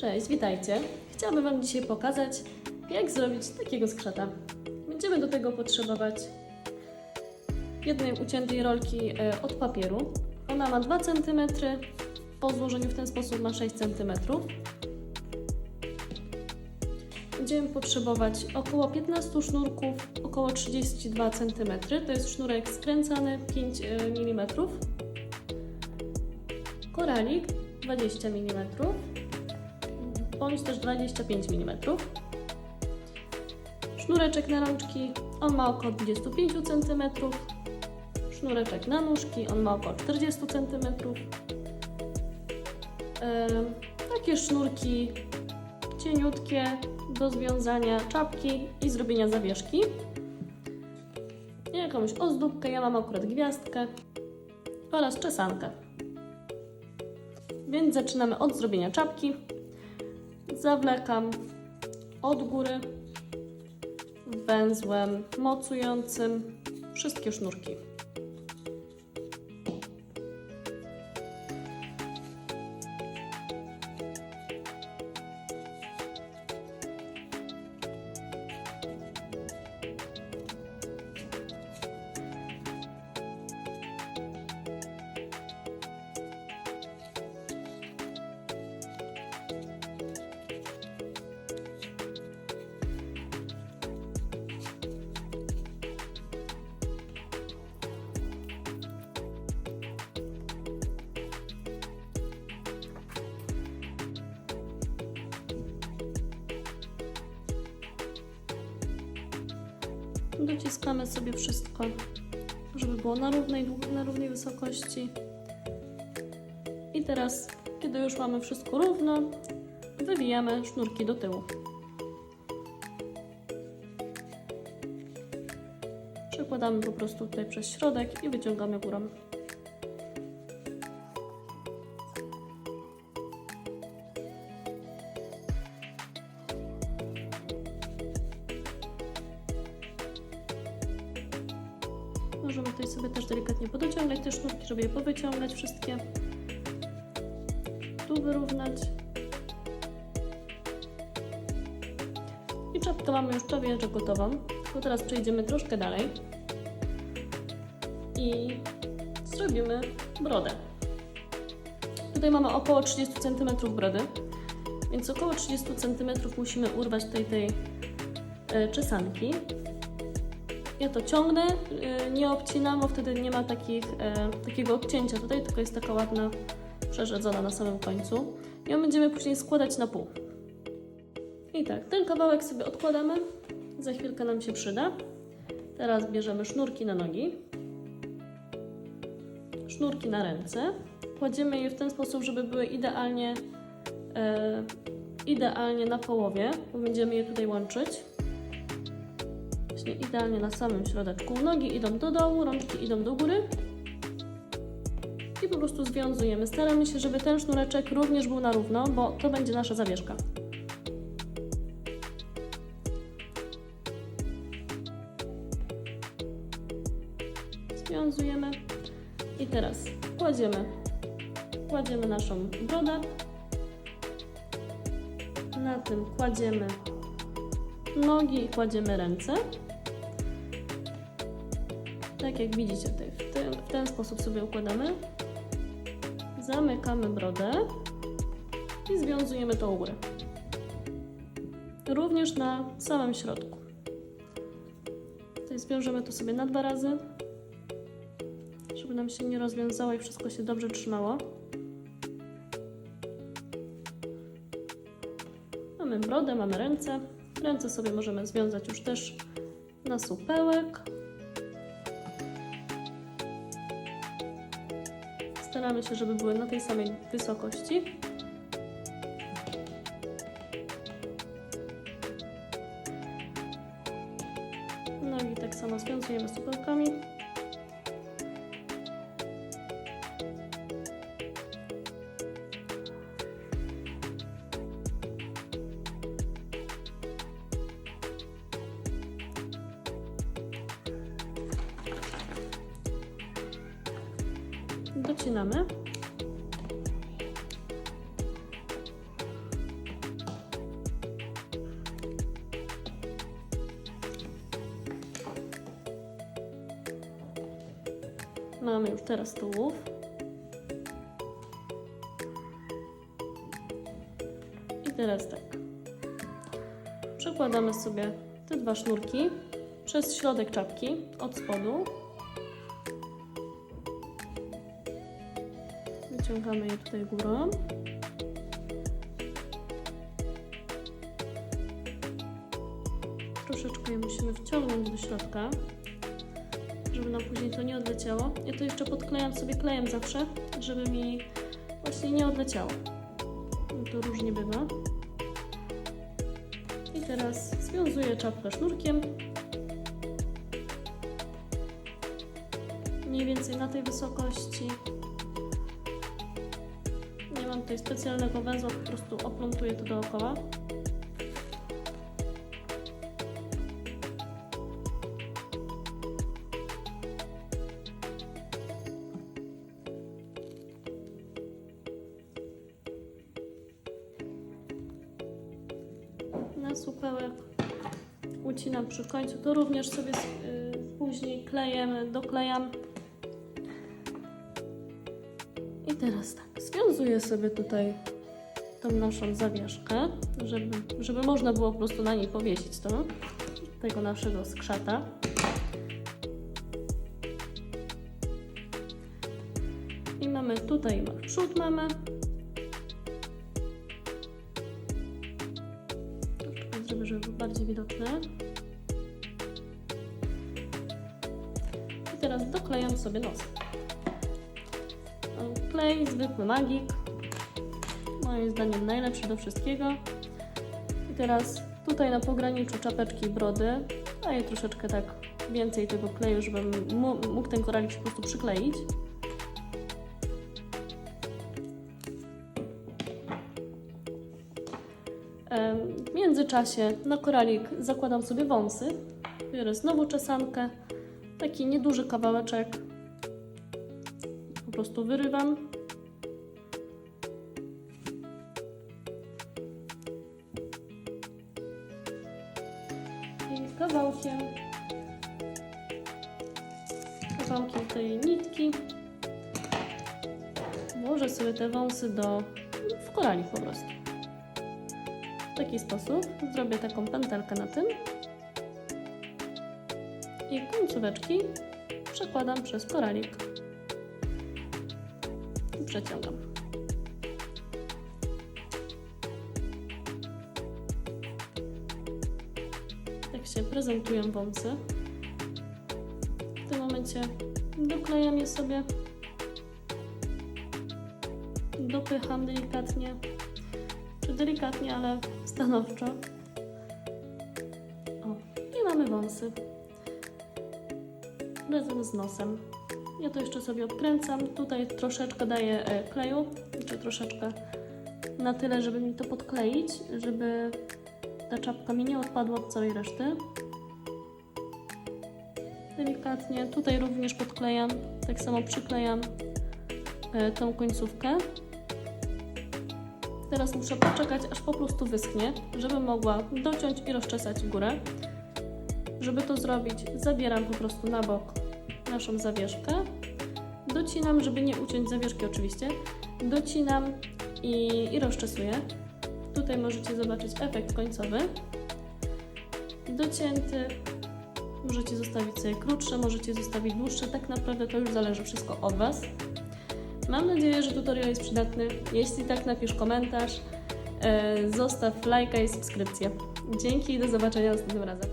Cześć, witajcie. Chciałabym Wam dzisiaj pokazać, jak zrobić takiego skrzata. Będziemy do tego potrzebować jednej uciętej rolki e, od papieru. Ona ma 2 cm, po złożeniu w ten sposób ma 6 cm. Będziemy potrzebować około 15 sznurków, około 32 cm. To jest sznurek skręcany 5 mm. Koralik 20 mm bądź też 25 mm. Sznureczek na rączki, on ma około 25 cm. Sznureczek na nóżki, on ma około 40 cm. Takie sznurki cieniutkie do związania czapki i zrobienia zawieszki. Jakąś ozdóbkę, ja mam akurat gwiazdkę oraz czesankę. Więc zaczynamy od zrobienia czapki. Zawlekam od góry węzłem mocującym wszystkie sznurki. Dociskamy sobie wszystko, żeby było na równej, na równej wysokości. I teraz, kiedy już mamy wszystko równo, wywijamy sznurki do tyłu. Przekładamy po prostu tutaj przez środek i wyciągamy górą. Możemy tutaj sobie też delikatnie podociągać te sznurki, żeby je powyciągać wszystkie. Tu wyrównać. I czapkę mamy już prawie że gotową. Tylko teraz przejdziemy troszkę dalej. I zrobimy brodę. Tutaj mamy około 30 cm brody, więc około 30 cm musimy urwać tutaj tej e, czesanki. Ja to ciągnę, y, nie obcinam, bo wtedy nie ma takich, e, takiego odcięcia tutaj, tylko jest taka ładna, przerzedzona na samym końcu. I ją będziemy później składać na pół. I tak, ten kawałek sobie odkładamy, za chwilkę nam się przyda. Teraz bierzemy sznurki na nogi, sznurki na ręce. Kładziemy je w ten sposób, żeby były idealnie, e, idealnie na połowie, bo będziemy je tutaj łączyć właśnie idealnie na samym środeczku. Nogi idą do dołu, rączki idą do góry. I po prostu związujemy. Staramy się, żeby ten sznureczek również był na równo, bo to będzie nasza zawieszka. Związujemy. I teraz kładziemy, kładziemy naszą brodę. Na tym kładziemy nogi i kładziemy ręce. Tak jak widzicie tutaj, w ten, w ten sposób sobie układamy. Zamykamy brodę i związujemy to u góry. Również na samym środku. Tutaj zwiążemy to sobie na dwa razy, żeby nam się nie rozwiązało i wszystko się dobrze trzymało. Mamy brodę, mamy ręce. Ręce sobie możemy związać już też na supełek. Staramy się, żeby były na tej samej wysokości. docinamy. Mamy już teraz tułów. I teraz tak. Przekładamy sobie te dwa sznurki przez środek czapki od spodu Wyciągamy je tutaj górą. Troszeczkę je musimy wciągnąć do środka, żeby nam później to nie odleciało. Ja to jeszcze podklejam sobie klejem zawsze, żeby mi właśnie nie odleciało. To różnie bywa. I teraz związuję czapkę sznurkiem. Mniej więcej na tej wysokości. Tutaj specjalnego węzła, po prostu oplątuję to dookoła. Na supełek ucinam przy końcu. To również sobie y, później klejem doklejam. Teraz tak, związuję sobie tutaj tą naszą zawieszkę, żeby, żeby można było po prostu na niej powiesić to, tego naszego skrzata. I mamy tutaj przód mamy. Zrobię, żeby był bardziej widoczny. I teraz doklejam sobie nos. Klej, zwykły magik. Moim zdaniem najlepszy do wszystkiego. I teraz tutaj na pograniczu czapeczki i brody daję troszeczkę tak więcej tego kleju, żebym mógł ten koralik po prostu przykleić. W międzyczasie na koralik zakładam sobie wąsy. Biorę znowu czesankę, taki nieduży kawałeczek. Po prostu wyrywam. I kawałkiem, kawałkiem tej nitki włożę sobie te wąsy do, w koralik po prostu. W taki sposób zrobię taką pętelkę na tym i końcóweczki przekładam przez koralik przeciągam. Tak się prezentują wąsy. W tym momencie doklejam je sobie, dopycham delikatnie, czy delikatnie, ale stanowczo. O, i mamy wąsy razem z nosem. Ja to jeszcze sobie odkręcam. Tutaj troszeczkę daję e, kleju, czy troszeczkę na tyle, żeby mi to podkleić, żeby ta czapka mi nie odpadła od całej reszty. Delikatnie. Tutaj również podklejam, tak samo przyklejam e, tą końcówkę. Teraz muszę poczekać, aż po prostu wyschnie, żebym mogła dociąć i rozczesać górę. Żeby to zrobić, zabieram po prostu na bok naszą zawieszkę. Docinam, żeby nie uciąć zawieszki oczywiście. Docinam i, i rozczesuję. Tutaj możecie zobaczyć efekt końcowy. Docięty. Możecie zostawić sobie krótsze, możecie zostawić dłuższe. Tak naprawdę to już zależy wszystko od Was. Mam nadzieję, że tutorial jest przydatny. Jeśli tak, napisz komentarz. E, Zostaw lajka i subskrypcję. Dzięki i do zobaczenia następnym razem.